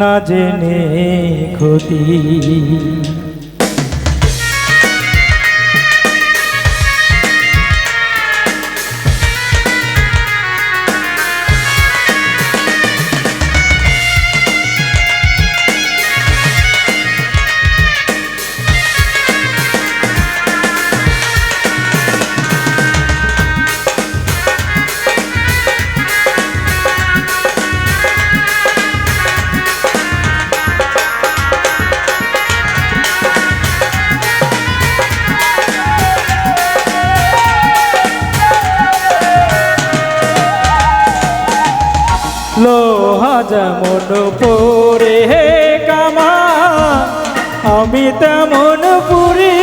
না জেনে ক্ষতি যেমন পরে কামা, আমি তেমন পুরি।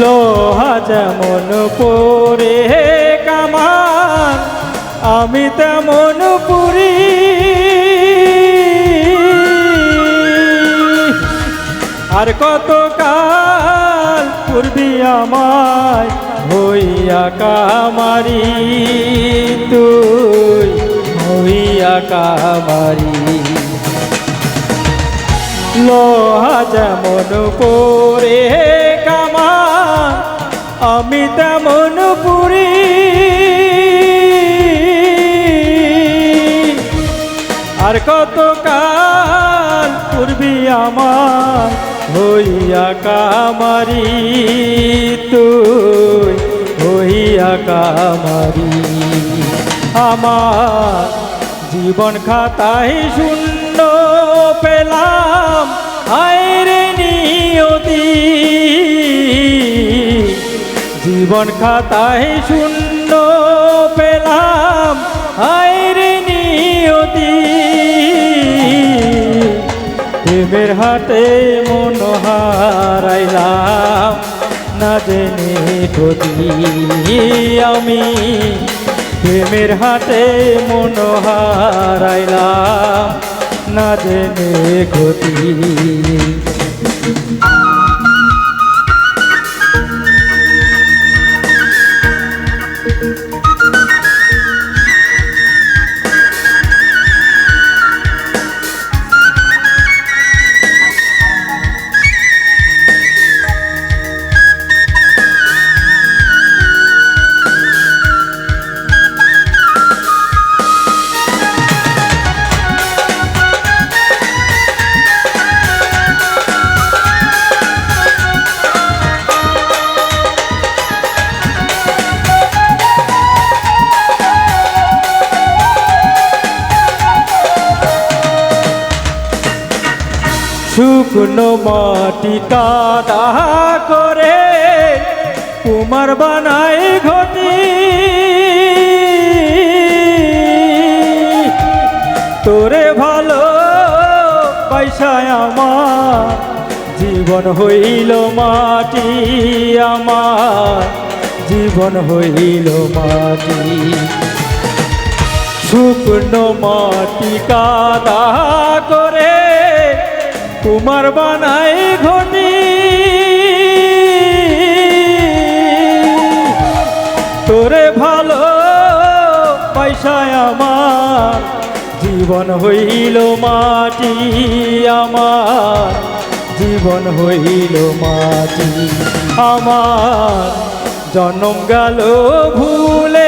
লোহা যেমন পরে কামা, আমি তেমন পুরি। আর কত কাল পূর্বি আমায় কামারি তুই হইয়া কামারি লোহা যেমন পরে কামা, আমি তেমন পুরি। আর কত কাল পূর্বি আমার হইয়া কামারি তুই হইয়া কামারি। আমার জীবন খাতায় শূন্য পেলাম। আয়রে নিয়তি। জীবন খাতায় শূন্য পেলাম। আয়রে নিয়তি। প্রেমের হাতে মন হারাইলাম না জেনে আমি প্রেমের হাতে মন হারাইলাম না জেনে ক্ষতি শুকনো মাটি কাদা করে কুমার বানাই ঘটি। তোরে ভালো পয়সায় আমার জীবন হইল মাটি, আমার জীবন হইল মাটি। শুকনো মাটি কাদা করে কুমার বানাই ঘটি তোরে ভালো পয়সায় আমার জীবন হইল মাটি আমার। জীবন হইল মাটি আমার। জন্ম গেল ভুলে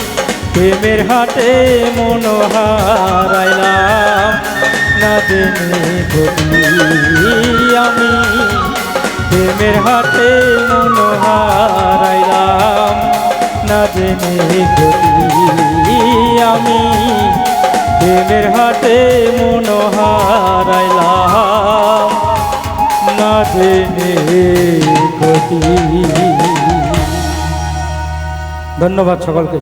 প্রেমের হাটে মন হারাইলাম না আমি। প্রেমের হাটে মন হারাইলাম না আমি। প্রেমের হাটে মন হারাইলাম না ধন্যবাদ সকলকে।